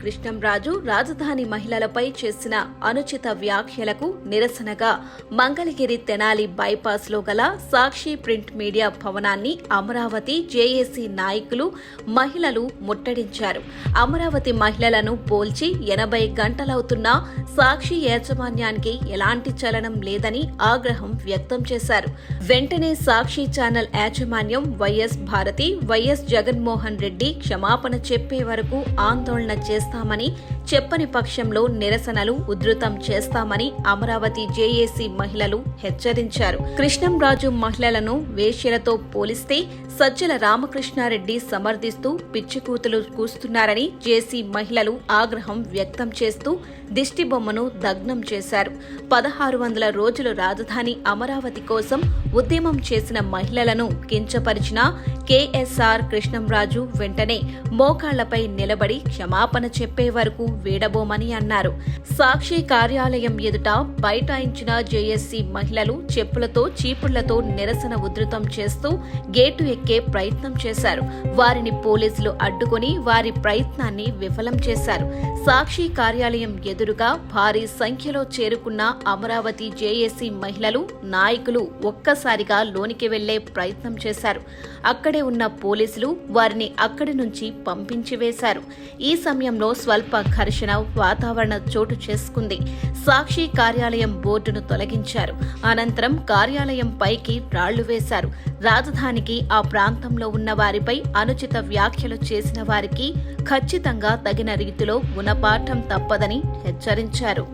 కృష్ణంరాజు రాజధాని మహిళలపై చేసిన అనుచిత వ్యాఖ్యలకు నిరసనగా మంగళగిరి తెనాలి బైపాస్లో గల సాక్షి ప్రింట్ మీడియా భవనాన్ని అమరావతి జేఏసీ నాయకులు మహిళలు ముట్టడించారు. అమరావతి మహిళలను పోల్చి ఎనభై గంటలవుతున్నా సాక్షి యాజమాన్యానికి ఎలాంటి చలనం లేదని ఆగ్రహం వ్యక్తం చేశారు. వెంటనే సాక్షి ఛానల్ యాజమాన్యం వైఎస్ భారతి వైఎస్ జగన్మోహన్ రెడ్డి క్షమాపణ చెప్పే వరకు ఆందోళన చేస్తామని చెప్పని పక్షంలో నిరసనలు ఉధృతం చేస్తామని అమరావతి జేఏసీ మహిళలు హెచ్చరించారు. కృష్ణంరాజు మహిళలను వేశ్యలతో పోలిస్తే సజ్జల రామకృష్ణారెడ్డి సమర్థిస్తూ పిచ్చికూతులు కూస్తున్నారని జేసీ మహిళలు ఆగ్రహం వ్యక్తం చేస్తూ దిష్టిబొమ్మను దగ్నం చేశారు. పదహారు వందల రోజులు రాజధాని అమరావతి కోసం ఉద్యమం చేసిన మహిళలను కించపరిచిన కేఎస్ఆర్ కృష్ణంరాజు వెంటనే మోకాళ్ళపై నిలబడి క్షమాపణ చెప్పే వరకు వీడబోమని అన్నారు. సాక్షి కార్యాలయం ఎదుట బైఠాయించిన జేఎస్సీ మహిళలు చెప్పులతో చీపుళ్ళతో నిరసన ఉధృతం చేస్తూ గేటు ఎక్కే ప్రయత్నం చేశారు. వారిని పోలీసులు అడ్డుకొని వారి ప్రయత్నాన్ని విఫలం చేశారు. సాక్షి కార్యాలయం ఎదురుగా భారీ సంఖ్యలో చేరుకున్న అమరావతి జేఏసీ మహిళలు నాయకులు ఒక్కసారిగా లోనికి వెళ్ళే ప్రయత్నం చేశారు. అక్కడ ఉన్న పోలీసులు వారిని అక్కడి నుంచి పంపించి వేశారు. ఈ సమయంలో స్వల్ప ఘర్షణ వాతావరణ చోటు చేసుకుంది. సాక్షి కార్యాలయం బోర్డును తొలగించారు. అనంతరం కార్యాలయం పైకి రాళ్ళు వేశారు. రాజధానికి ఆ ప్రాంతంలో ఉన్న వారిపై అనుచిత వ్యాఖ్యలు చేసిన వారికి ఖచ్చితంగా తగిన రీతిలో గుణపాఠం తప్పదని హెచ్చరించారు.